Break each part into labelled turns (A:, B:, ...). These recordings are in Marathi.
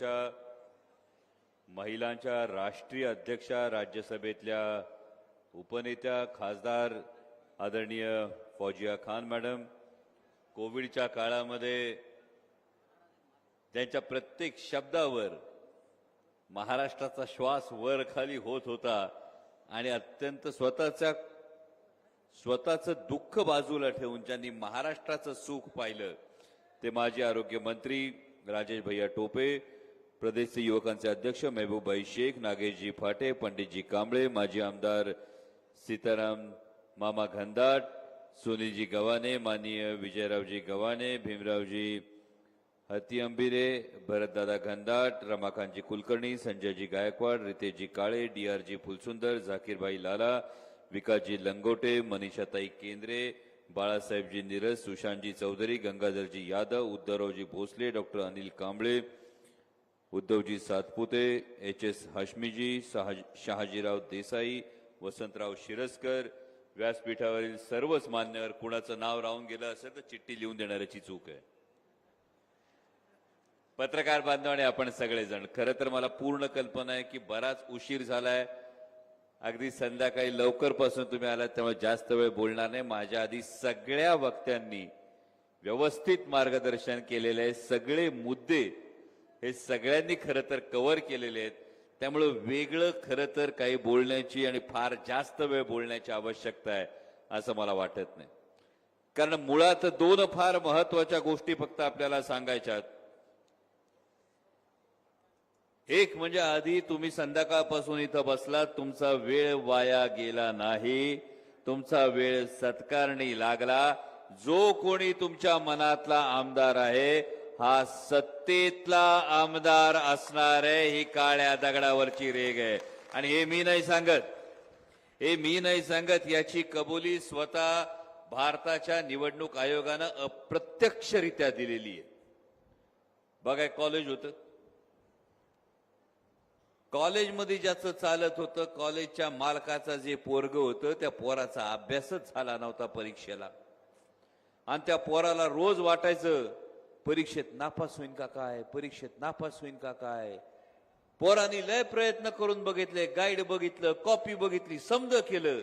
A: पक्षाच्या महिलांच्या राष्ट्रीय अध्यक्षा राज्यसभेतल्या उपनेत्या खासदार आदरणीय फौजिया खान मॅडम कोविडच्या काळामध्ये त्यांच्या प्रत्येक शब्दावर महाराष्ट्राचा श्वास वर खाली होत होता आणि अत्यंत स्वतःच्या स्वतःचं दुःख बाजूला ठेवून ज्यांनी महाराष्ट्राचं सुख पाहिलं ते माजी आरोग्यमंत्री राजेश भैया टोपे प्रदेशचे युवकांचे अध्यक्ष मेहबूबाई शेख नागेशजी फाटे पंडितजी कांबळे माजी आमदार सीताराम मामा घनदाट सुनीलजी गव्हाणे माननीय विजयरावजी गव्हाणे भीमरावजी हती अंबिरे भरतदादा घनदाट Ramakantji Kulkarni Sanjayji Gaikwad Riteshji Kale D R G Phulsundar Zakirbhai Lala Vikasji Langote Manishatai Kendre Balasahebji Niraj Sushantji Chaudhari Gangadharji Yadav Uddhavraoji Bhosale doctor Anil Kamble Uddhavji Satpute H S Hashmiji Shahajirao Desai Vasantrao Shiraskar व्यासपीठावरील सर्वच मान्यवर कुणाचं नाव राहून गेलं असेल तर चिठ्ठी लिहून देणाऱ्याची चूक आहे. पत्रकार बांधवाने आपण सगळेजण खरं तर मला पूर्ण कल्पना आहे की बराच उशीर झालाय. अगदी संध्याकाळी लवकरपासून तुम्ही आलात त्यामुळे जास्त वेळ बोलणार नाही. माझ्या आधी सगळ्या वक्त्यांनी व्यवस्थित मार्गदर्शन केलेले आहे. सगळे मुद्दे हे सगळ्यांनी खरं तर कव्हर केलेले आहेत. त्यामुळं वेगळं खरं तर काही बोलण्याची आणि फार जास्त वेळ बोलण्याची आवश्यकता आहे असं मला वाटत नाही. कारण मुळात दोन फार महत्त्वाच्या गोष्टी फक्त आपल्याला सांगायच्या एक म्हणजे आधी तुम्ही संध्याकाळपासून इथं बसलात तुमचा वेळ वाया गेला नाही. तुमचा वेळ सत्कारणी लागला. जो कोणी तुमच्या मनातला आमदार आहे हा सत्तेतला आमदार असणार आहे ही काळ्या दगडावरची रेग आहे. आणि हे मी नाही सांगत. हे मी नाही सांगत याची कबुली स्वतः भारताच्या निवडणूक आयोगानं अप्रत्यक्षरित्या दिलेली आहे. बघा कॉलेज होतं. कॉलेजमध्ये ज्याचं चालत होतं कॉलेजच्या मालकाचा जे पोरग होतं त्या पोराचा अभ्यासच झाला नव्हता परीक्षेला. आणि त्या पोराला रोज वाटायचं परीक्षेत नापास होईन का काय? परीक्षेत नापास होईन का काय? पोरांनी लय प्रयत्न करून बघितले गाईड बघितलं कॉपी बघितली समज केलं.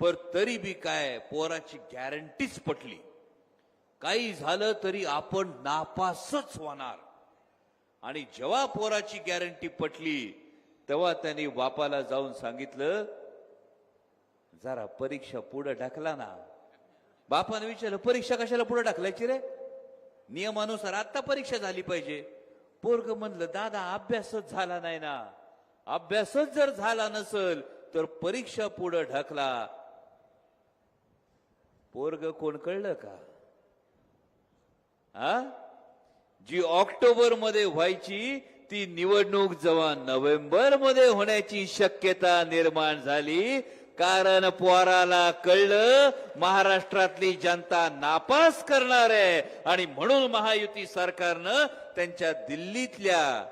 A: पर तरी बी काय पोराची गॅरंटीच पटली. काही झालं तरी आपण नापासच होणार. आणि जेव्हा पोराची गॅरंटी पटली तेव्हा त्यांनी बापाला जाऊन सांगितलं जरा परीक्षा पुढे ढकला ना. बापाने विचारलं परीक्षा कशाला पुढे ढकलायची रे? नियमानुसार आता परीक्षा झाली पाहिजे. पोरग म्हणलं दादा अभ्यासच झाला नाही ना. अभ्यासच जर झाला नसल तर परीक्षा पुढं ढकला. पोरग कोण कळलं का? हा? जी ऑक्टोबरमध्ये व्हायची ती निवडणूक जेव्हा नोव्हेंबरमध्ये होण्याची शक्यता निर्माण झाली कारण पोराला कळलं महाराष्ट्रातली जनता नापास करणार आहे. आणि म्हणून महायुती सरकारनं त्यांच्या दिल्लीतल्या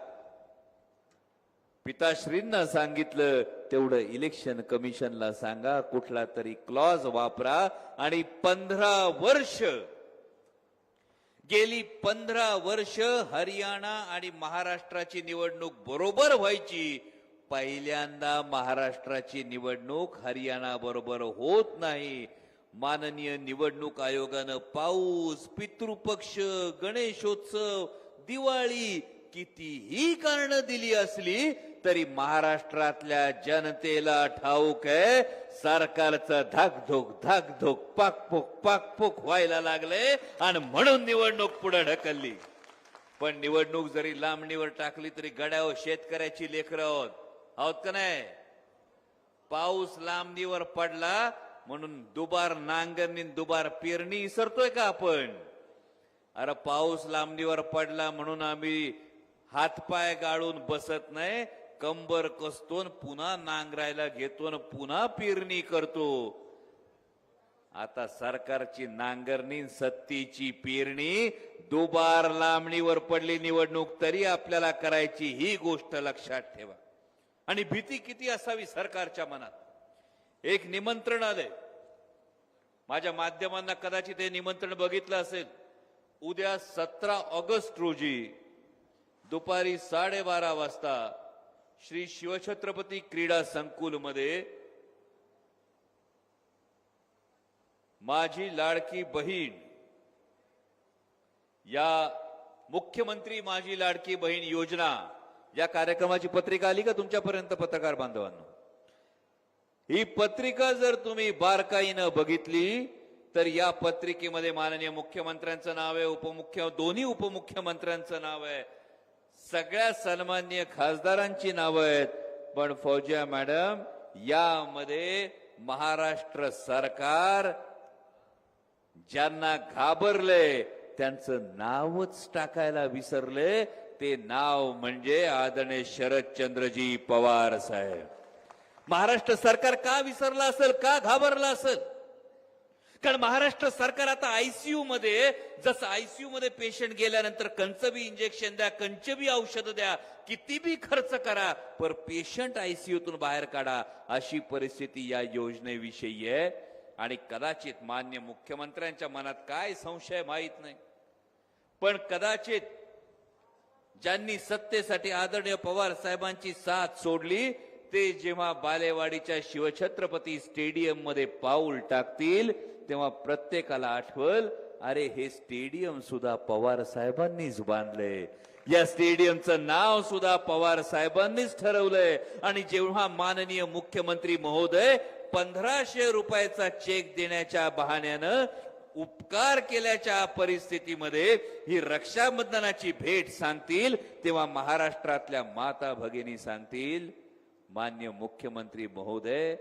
A: पिताश्रींना सांगितलं तेवढं इलेक्शन कमिशनला सांगा कुठला तरी क्लॉज वापरा. आणि पंधरा वर्ष गेली पंधरा वर्ष हरियाणा आणि महाराष्ट्राची निवडणूक बरोबर व्हायची. पहिल्यांदा महाराष्ट्राची निवडणूक हरियाणा बरोबर होत नाही. माननीय निवडणूक आयोगानं पाऊस पितृपक्ष गणेशोत्सव दिवाळी कितीही कारण दिली असली तरी महाराष्ट्रातल्या जनतेला ठाऊक आहे सरकारचं धाकधोक धाकधोक पाकपोक पाकपोक व्हायला लागले आणि म्हणून निवडणूक पुढे ढकलली. पण निवडणूक जरी लांबणीवर टाकली तरी गड्यावर शेतकऱ्याची लेकरं आहोत. आहोत का नाही? पाऊस लांबणीवर पडला म्हणून दुबार नांगरणी दुबार पेरणी इसरतोय का आपण? अरे पाऊस लांबणीवर पडला म्हणून आम्ही हातपाय गाळून बसत नाही कंबर कसतो पुन्हा नांगरायला घेतो पुन्हा पेरणी करतो. आता सरकारची नांगरणी सत्तीची सत्तेची पेरणी दुबार लांबणीवर पडली निवडणूक तरी आपल्याला करायची ही गोष्ट लक्षात ठेवा. आणि भीती किती असावी सरकारच्या मनात? एक निमंत्रण आलंय. माझ्या माध्यमांना कदाचित हे निमंत्रण बघितलं असेल. उद्या सतरा ऑगस्ट रोजी दुपारी साडेबारा वाजता श्री शिवछत्रपती क्रीडा संकुलमध्ये माझी लाडकी बहीण या मुख्यमंत्री माझी लाडकी बहीण योजना या कार्यक्रमाची पत्रिका आली का तुमच्यापर्यंत पत्रकार बांधवांनो? ही पत्रिका जर तुम्ही बारकाईनं बघितली तर या पत्रिकेमध्ये माननीय मुख्यमंत्र्यांचं नाव आहे उपमुख्य दोन्ही उपमुख्यमंत्र्यांचं नाव आहे. सगळ्या सन्मान्य खासदारांची नावं आहेत. पण फौजिया मॅडम यामध्ये महाराष्ट्र सरकार ज्यांना घाबरले त्यांचं नावच टाकायला विसरले ते नाव म्हणजे आदरणीय शरदचंद्रजी पवार साहेब. महाराष्ट्र सरकार का विसरलं असेल का घाबरलं असेल? कारण महाराष्ट्र सरकार आता आयसीयू मध्ये जसं आयसीयू मध्ये पेशंट गेल्यानंतर कंचबी इंजेक्शन द्या कंचबी औषध द्या किती बी खर्च करा पर पेशंट आयसीयूतून बाहेर काढा अशी परिस्थिती या योजनेविषयी आहे. आणि कदाचित मान्य मुख्यमंत्र्यांच्या मनात काय संशय माहीत नाही. पण कदाचित ज्यांनी सत्तेसाठी आदरणीय पवार साहेबांची साथ सोडली ते जेव्हा बालेवाडीच्या शिवछत्रपती स्टेडियममध्ये पाऊल टाकतील तेव्हा प्रत्येकाला आठवल अरे हे स्टेडियम सुद्धा पवार साहेबांनीच बांधलंय. या स्टेडियमचं नाव सुद्धा पवार साहेबांनीच ठरवलंय. आणि जेव्हा माननीय मुख्यमंत्री महोदय पंधराशे रुपयाचा चेक देण्याच्या बहाण्यानं उपकार केल्याच्या परिस्थितीमध्ये ही रक्षाबंधनाची भेट सांगतील तेव्हा महाराष्ट्रातल्या माता भगिनी सांगतील मान्य मुख्यमंत्री महोदय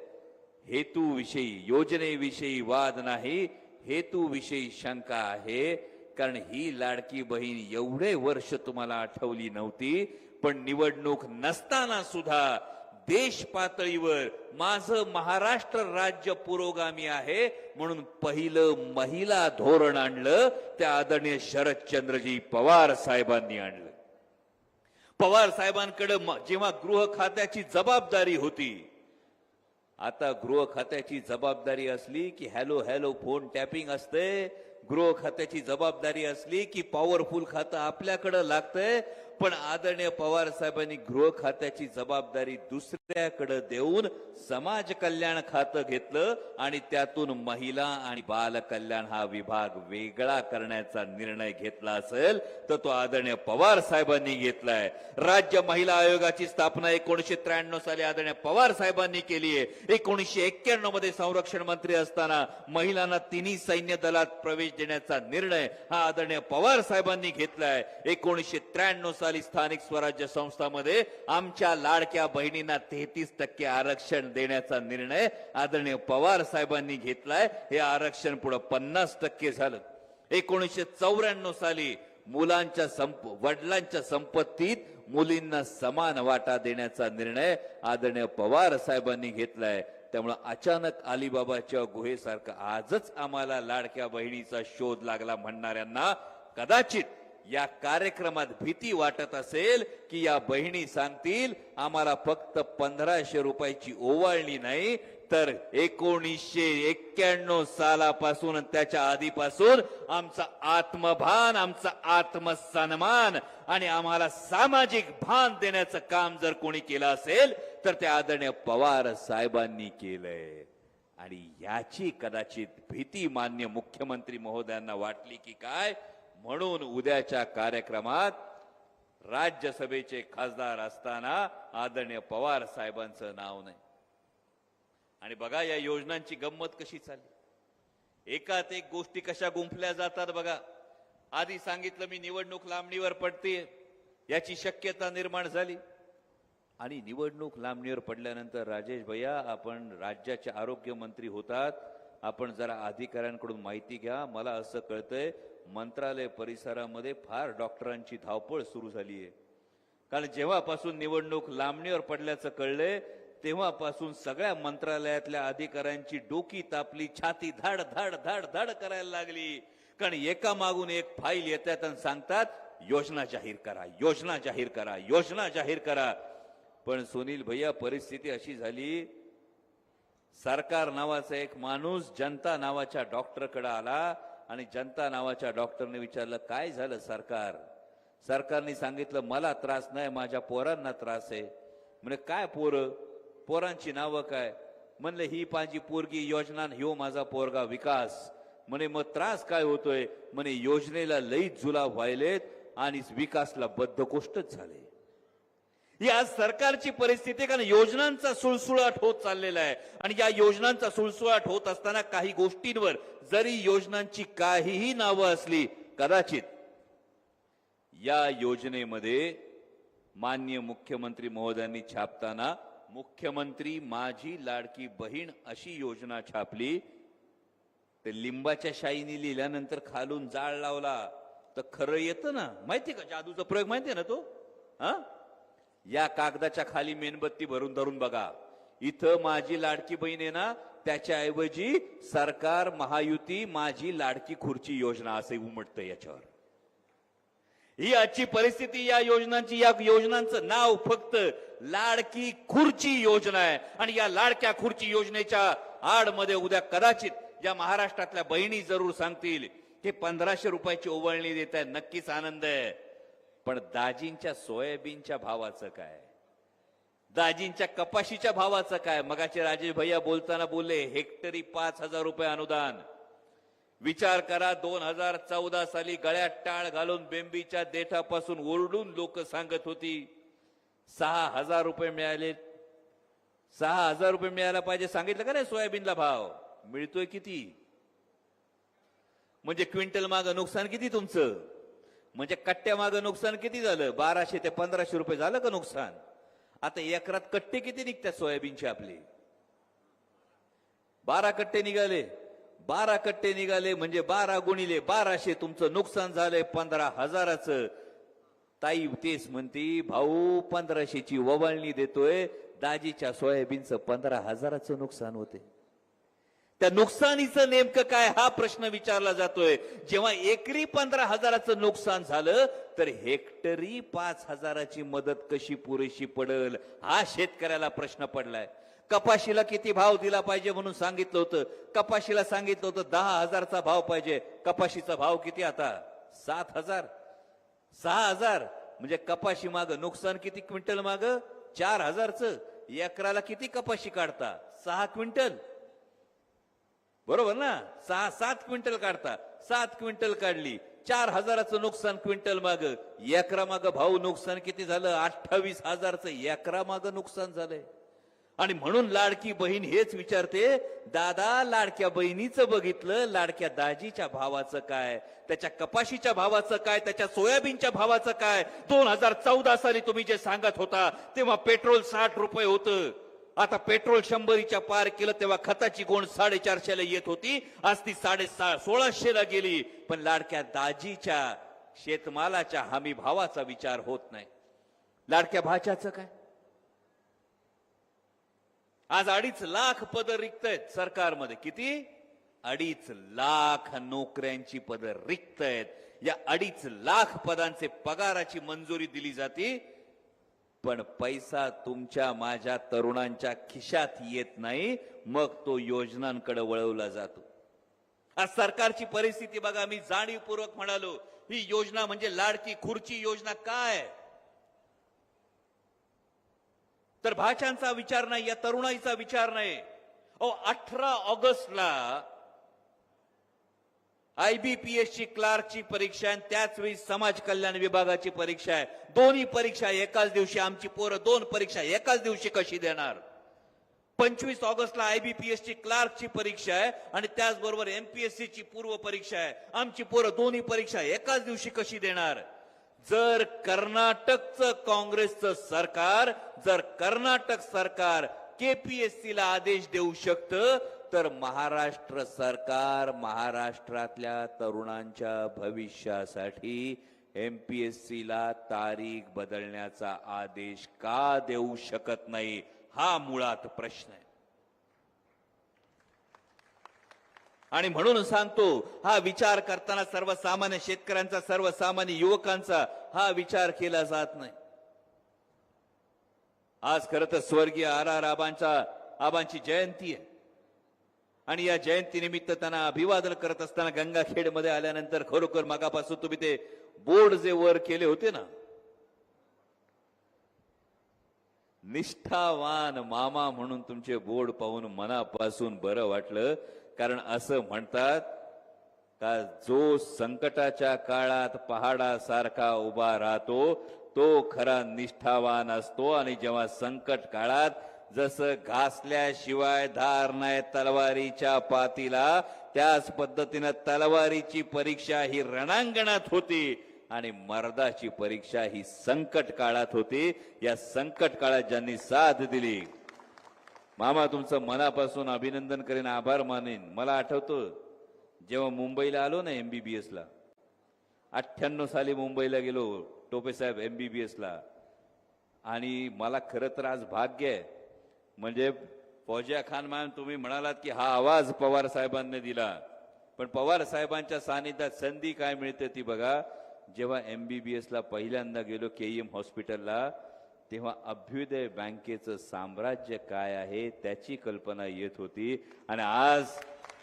A: हेतूविषयी योजनेविषयी वाद नाही हेतूविषयी शंका आहे कारण ही लाडकी बहीण एवढे वर्ष तुम्हाला आठवली नव्हती पण निवडणूक नसताना सुद्धा देश पातळीवर माझं महाराष्ट्र राज्य पुरोगामी आहे म्हणून पहिलं महिला धोरण आणलं त्या आदरणीय शरदचंद्रजी पवार साहेबांनी आणलं. पवार साहेबांकडे जेव्हा गृह खात्याची जबाबदारी होती आता गृह खात्याची जबाबदारी असली की हॅलो हॅलो फोन टॅपिंग असते गृह खात्याची जबाबदारी असली की पॉवरफुल खातं आपल्याकडं लागतंय पण आदरणीय पवार साहेबांनी गृह खात्याची जबाबदारी दुसऱ्याकडे देऊन समाज कल्याण खातं घेतलं आणि त्यातून महिला आणि बाल कल्याण हा विभाग वेगळा करण्याचा निर्णय घेतला असेल तर तो आदरणीय पवार साहेबांनी घेतलाय. राज्य महिला आयोगाची स्थापना एकोणीशे त्र्याण्णव साली आदरणीय पवार साहेबांनी केली आहे. एकोणीशे एक्क्याण्णवमध्ये संरक्षण मंत्री असताना महिलांना तिन्ही सैन्य दलात प्रवेश देण्याचा निर्णय हा आदरणीय पवार साहेबांनी घेतलाय. एकोणीशे त्र्याण्णव साली स्थानिक स्वराज्य संस्थामध्ये आमच्या लाडक्या बहिणींना तेहतीस टक्के आरक्षण देण्याचा निर्णय आदरणीय पवार साहेबांनी घेतलाय. हे आरक्षण पुढे पन्नास टक्के झालं. एकोणीसशे चौऱ्याण्णव साली मुलांच्या संप वडिलांच्या संपत्तीत मुलींना समान वाटा देण्याचा निर्णय आदरणीय पवार साहेबांनी घेतलाय. त्यामुळे अचानक अलिबाबाच्या गुहेसारखं आजच आम्हाला लाडक्या बहिणीचा शोध लागला म्हणणाऱ्यांना कदाचित या कार्यक्रमात भीती वाटत असेल की या बहिणी सांगतील आम्हाला फक्त पंधराशे रुपयाची ओवाळणी नाही तर एकोणीसशे एक्क्याण्णव सालापासून त्याच्या आधीपासून आमचा आत्मभान आमचा आत्मसन्मान आणि आम्हाला सामाजिक भान देण्याचं काम जर कोणी केलं असेल तर ते आदरणीय पवार साहेबांनी केलंय. आणि याची कदाचित भीती मान्य मुख्यमंत्री महोदयांना वाटली की काय? म्हणून उद्याच्या कार्यक्रमात राज्यसभेचे खासदार असताना आदरणीय पवार साहेबांचं नाव नाही. आणि बघा या योजनांची गंमत कशी चालली? एकात एक गोष्टी कशा गुंफल्या जातात बघा. आधी सांगितलं मी निवडणूक लांबणीवर पडते याची शक्यता निर्माण झाली. आणि निवडणूक लांबणीवर पडल्यानंतर राजेश भैया आपण राज्याचे आरोग्यमंत्री होतात आपण जरा अधिकाऱ्यांकडून माहिती घ्या. मला असं कळतंय मंत्रालय परिसरामध्ये फार डॉक्टरांची धावपळ सुरू झाली आहे. कारण जेव्हापासून निवडणूक लांबणीवर पडल्याचं कळलंय तेव्हापासून सगळ्या मंत्रालयातल्या अधिकाऱ्यांची डोकी तापली छाती धाड धाड धाड धाड करायला लागली. कारण एका मागून एक फाईल येतात आणि सांगतात योजना जाहीर करा योजना जाहीर करा योजना जाहीर करा. पण सुनील भैया परिस्थिती अशी झाली सरकार नावाचा एक माणूस जनता नावाच्या डॉक्टरकडे आला आणि जनता नावाच्या डॉक्टरने विचारलं काय झालं सरकार? सरकारने सांगितलं मला त्रास नाही माझ्या पोरांना त्रास आहे. म्हणे काय पोरं? पोरांची नावं काय? म्हणलं ही माझी पोरगी योजना ह्यो माझा पोरगा विकास. म्हणे मग त्रास काय होतोय? म्हणे योजनेला लई जुलाब व्हायलेत आणि विकासला बद्धकोष्टच झाले. ही आज सरकारची परिस्थिती कारण योजनांचा सुळसुळाट होत चाललेला आहे. आणि या योजनांचा सुळसुळाट होत असताना काही गोष्टींवर जरी योजनांची काहीही नावं असली कदाचित या योजनेमध्ये मान्य मुख्यमंत्री महोदयांनी छापताना मुख्यमंत्री माझी लाडकी बहीण अशी योजना छापली ते लिंबाच्या शाईने लिहिल्यानंतर खालून जाळ लावला तर खरं येतं ना? माहिती का जादूचा प्रयोग? माहिती आहे ना तो? हा? या कागदाच्या खाली मेणबत्ती भरून धरून बघा. इथं माझी लाडकी बहीण आहे ना त्याच्याऐवजी सरकार महायुती माझी लाडकी खुर्ची योजना असे उमटतं याच्यावर. ही आजची परिस्थिती या योजनांची या योजनांचं नाव फक्त लाडकी खुर्ची योजना आहे. आणि या लाडक्या खुर्ची योजनेच्या आडमध्ये उद्या कदाचित या महाराष्ट्रातल्या बहिणी जरूर सांगतील की पंधराशे रुपयाची ओवळणी देत आहे नक्कीच आनंद आहे. पण दाजींच्या सोयाबीनच्या भावाचं काय? दाजींच्या कपाशीच्या भावाचं काय? मगाचे राजेश भैया बोलताना बोलले हेक्टरी पाच हजार रुपये अनुदान. विचार करा दोन हजार चौदा साली गळ्यात टाळ घालून बेंबीच्या देठापासून ओरडून लोक सांगत होती सहा हजार रुपये मिळाले. सहा हजार रुपये मिळायला पाहिजे सांगितलं का नाही सोयाबीनला भाव? मिळतोय किती? म्हणजे क्विंटल मागं नुकसान किती तुमचं? म्हणजे कट्ट्यामागं नुकसान किती झालं? बाराशे ते पंधराशे रुपये झालं का नुकसान? आता एकरात कट्टे किती निघतात सोयाबीनचे आपले? बारा कट्टे निघाले. बारा कट्टे निघाले म्हणजे बारा गुणिले बाराशे तुमचं नुकसान झालंय पंधरा हजाराचं. ताई तेच म्हणती भाऊ पंधराशेची ववळणी देतोय. दाजीच्या सोयाबीनचं पंधरा हजाराचं नुकसान होते त्या नुकसानीचं नेमकं काय हा प्रश्न विचारला जातोय. जेव्हा एकरी पंधरा हजाराचं नुकसान झालं तर हेक्टरी पाच हजाराची मदत कशी पुरेशी पडल? हा शेतकऱ्याला प्रश्न पडलाय. कपाशीला किती भाव दिला पाहिजे म्हणून सांगितलं होतं. कपाशीला सांगितलं होतं दहा हजारचा भाव पाहिजे. कपाशीचा भाव किती आता? सात हजार. सहा हजार. म्हणजे कपाशी माग नुकसान किती क्विंटल माग? चार हजारचं. एकराला किती कपाशी काढता? सहा क्विंटल. बरोबर ना? सहा सात क्विंटल काढता. सात क्विंटल काढली. चार हजाराचं नुकसान क्विंटल माग. एकरा माग भाऊ नुकसान किती झालं? अठ्ठावीस हजारचं एकरा माग नुकसान झालंय. आणि म्हणून लाडकी बहीण हेच विचारते दादा लाडक्या बहिणीचं बघितलं लाडक्या दाजीच्या भावाचं काय? त्याच्या कपाशीच्या भावाचं काय? त्याच्या सोयाबीनच्या भावाचं काय? दोन हजार चौदा साली तुम्ही जे सांगत होता तेव्हा पेट्रोल साठ रुपये होतं. आता पेट्रोल शंभरीच्या पार केलं तेव्हा खताची गोंड साडेचारशेला येत होती. आज ती साडे सोळाशेला गेली. पण लाडक्या दाजीच्या शेतमालाच्या हमी भावाचा विचार होत नाही. लाडक्या भाच्याचं काय? आज अडीच लाख पद रिक्त आहेत सरकारमध्ये. किती? अडीच लाख नोकऱ्यांची पद रिक्त आहेत या अडीच लाख पदांचे पगाराची मंजुरी दिली जाते. पण पैसा तुमच्या माझ्या तरुणांच्या खिशात येत नाही मग तो योजनांकडे वळवला जातो. आज सरकारची परिस्थिती बघा मी जाणीवपूर्वक म्हणालो ही योजना म्हणजे लाडकी खुर्ची योजना काय? तर भाषांचा विचार नाही या तरुणाईचा विचार नाही. अहो अठरा ऑगस्टला आयबीपीएसची क्लार्कची परीक्षा आहे त्याच वेळी समाज कल्याण विभागाची परीक्षा आहे. दोन्ही परीक्षा एकाच दिवशी आमची पोरं दोन परीक्षा एकाच दिवशी कशी देणार? पंचवीस ऑगस्टला आयबीपीएसची क्लार्कची परीक्षा आहे आणि त्याचबरोबर एमपीएससी ची पूर्व परीक्षा आहे. आमची पोरं दोन्ही परीक्षा एकाच दिवशी कशी देणार? जर कर्नाटकचं काँग्रेसचं सरकार जर कर्नाटक सरकार केपीएससी ला आदेश देऊ शकतं तर महाराष्ट्र सरकार महाराष्ट्रातल्या तरुणांच्या भविष्यासाठी एमपीएससी ला तारीख बदलण्याचा आदेश का देऊ शकत नाही हा मुळात प्रश्न आहे. आणि म्हणून सांगतो हा विचार करताना सर्वसामान्य शेतकऱ्यांचा सर्वसामान्य युवकांचा हा विचार केला जात नाही. आज खरं तर स्वर्गीय आर आर आबांचा आबांची जयंती आहे. आणि या जयंतीनिमित्त त्यांना अभिवादन करत असताना गंगाखेडमध्ये आल्यानंतर खरोखर मागापासून तुम्ही ते बोर्ड जे वर केले होते ना निष्ठावान मामा म्हणून तुमचे बोर्ड पाहून मनापासून बरं वाटलं. कारण असं म्हणतात का जो संकटाच्या काळात पहाडासारखा उभा राहतो तो खरा निष्ठावान असतो. आणि जेव्हा संकट काळात जसं घासल्याशिवाय धार नाही तलवारीच्या पातीला त्याच पद्धतीनं तलवारीची परीक्षा ही रणांगणात होती आणि मर्दाची परीक्षा ही संकट काळात होती. या संकट काळात ज्यांनी साथ दिली मामा तुमचं मनापासून अभिनंदन करेन आभार मानेन. मला आठवतं जेव्हा मुंबईला आलो ना एमबीबीएस ला अठ्ठ्याण्णव साली मुंबईला गेलो टोपे साहेब एमबीबीएस ला. आणि मला खरं तर आज भाग्य आहे म्हणजे फौजिया खान मॅम तुम्ही म्हणालात की हा आवाज पवार साहेबांनी दिला. पण पवार साहेबांच्या सानिध्यात संधी काय मिळते ती बघा. जेव्हा एमबीबीएस ला पहिल्यांदा गेलो केईएम हॉस्पिटलला तेव्हा अभ्युदय बँकेचं साम्राज्य काय आहे त्याची कल्पना येत होती. आणि आज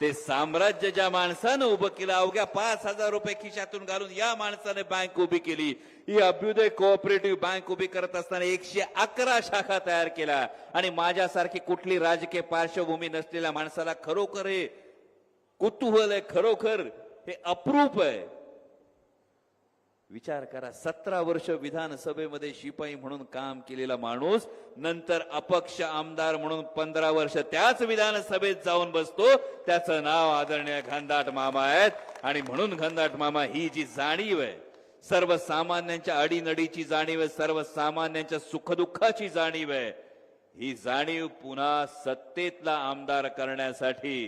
A: ते साम्राज्य ज्या माणसानं उभं केलं अवघ्या पाच हजार रुपये खिशातून घालून या माणसाने बँक उभी केली. ही अभ्युदय कोऑपरेटिव्ह बँक उभी करत असताना एकशे अकरा शाखा तयार केल्या. आणि माझ्यासारखी कुठली राजकीय पार्श्वभूमी नसलेल्या माणसाला खरोखर हे कुतूहल आहे खरोखर हे अप्रूप आहे. विचार करा. सतरा वर्ष विधानसभेमध्ये शिपाई म्हणून काम केलेला माणूस नंतर अपक्ष आमदार म्हणून पंधरा वर्ष त्याच विधानसभेत जाऊन बसतो. त्याचं नाव आदरणीय घनदाट मामा आहेत. आणि म्हणून घनदाट मामा ही जी जाणीव आहे सर्वसामान्यांच्या अडीनडीची जाणीव आहे सर्वसामान्यांच्या सुखदुःखाची जाणीव आहे ही जाणीव पुन्हा सत्तेतला आमदार करण्यासाठी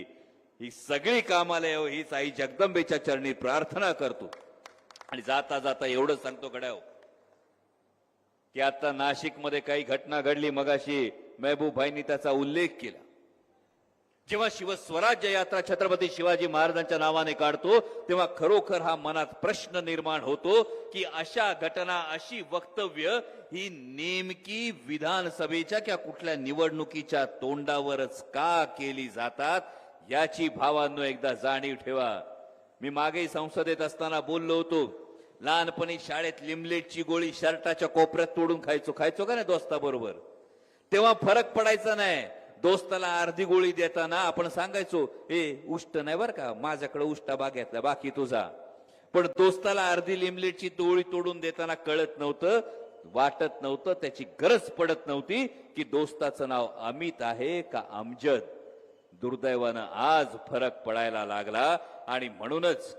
A: ही सगळी कामाला येऊ हीच आई जगदंबेच्या चरणी प्रार्थना करतो. आणि जाता जाता एवढं सांगतो गड्याव की आता नाशिकमध्ये काही घटना घडली मगाशी महबूबभाईंनी त्याचा उल्लेख केला. जेव्हा शिवस्वराज्य यात्रा छत्रपती शिवाजी महाराजांच्या नावाने काढतो तेव्हा खरोखर हा मनात प्रश्न निर्माण होतो की अशा घटना अशी वक्तव्य ही नेमकी विधानसभेच्या किंवा कुठल्या निवडणुकीच्या तोंडावरच का केली जातात याची भावांनो एकदा जाणीव ठेवा. मी मागेही संसदेत असताना बोललो होतो लहानपणी शाळेत लिमलेटची गोळी शर्टाच्या कोपऱ्यात तोडून खायचो. खायचो का नाही दोस्ताबरोबर? तेव्हा फरक पडायचा नाही. दोस्ताला अर्धी गोळी देताना आपण सांगायचो ए उष्ट नाही बर का? माझ्याकडे उष्टा बाग्यातला बाकी तुझा पण दोस्ताला अर्धी लिमलेटची तोळी तोडून देताना कळत नव्हतं वाटत नव्हतं त्याची गरज पडत नव्हती की दोस्ताचं नाव अमित आहे का अमजद. दुर्दैवानं आज फरक पडायला लागला आणि म्हणूनच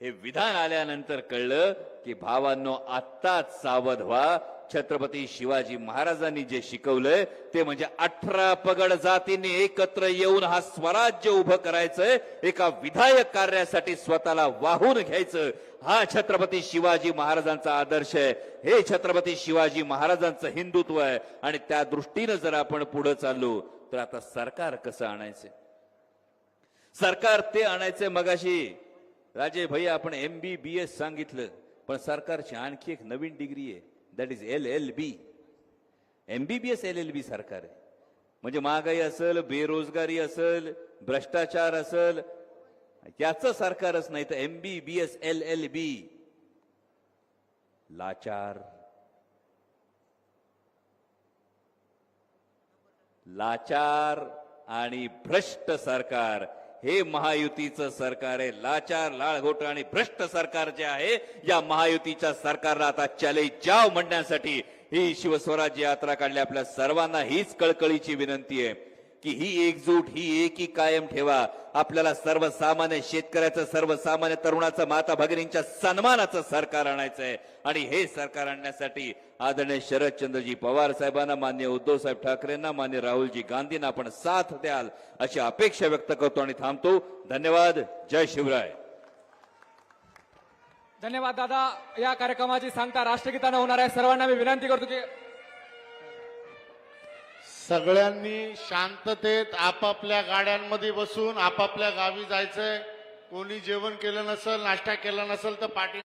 A: हे विधान आल्यानंतर कळलं की भावांनो आत्ताच सावध व्हा. छत्रपती शिवाजी महाराजांनी जे शिकवलंय ते म्हणजे अठरा पगड जातींनी एकत्र येऊन हा स्वराज्य उभं करायचंय एका विधायक कार्यासाठी स्वतःला वाहून घ्यायचं. हा छत्रपती शिवाजी महाराजांचा आदर्श आहे. हे छत्रपती शिवाजी महाराजांचं हिंदुत्व आहे. आणि त्या दृष्टीनं जर आपण पुढे चाललो तर आता सरकार कसं आणायचं? सरकार ते आणायचंय मगाशी. राजे भैया आपण एम बी बी एस सांगितलं पण सरकारची आणखी एक नवीन डिग्री आहे. That is L L B M B B S L L B सरकार आहे. म्हणजे महागाई असेल बेरोजगारी असेल भ्रष्टाचार असेल याचं सरकारच नाही तर M B B S L L B लाचार. लाचार आणि भ्रष्ट सरकार. हे महायुतीचं सरकार आहे. लाचार लाळघोट आणि भ्रष्ट सरकार जे आहे या महायुतीच्या सरकारला आता चले जाव म्हणण्यासाठी ही शिवस्वराज्य यात्रा काढली. आपल्या सर्वांना हीच कळकळीची विनंती आहे. की ही एकजूट ही एकी कायम ठेवा. आपल्याला सर्वसामान्य शेतकऱ्याचं सर्वसामान्य तरुणाचं माता भगिनींच्या सन्मानाचं सरकार आणायचं आहे आणि हे सरकार आणण्यासाठी आदरणीय शरदचंद्रजी पवार साहेबांना मान्य उद्धव साहेब ठाकरेंना मान्य राहुलजी गांधींना आपण साथ द्याल अशी अपेक्षा व्यक्त करतो आणि थांबतो. धन्यवाद. जय शिवराय.
B: धन्यवाद दादा. या कार्यक्रमाची सांगता राष्ट्रगीतानं होणार आहे. सर्वांना मी विनंती करतो की
C: सगळ्यांनी शांततेत आपापल्या गाड्यांमध्ये बसून आपापल्या गावी जायचंय. कोणी जेवण केलं नसेल नाश्ता केला नसेल तर पाठी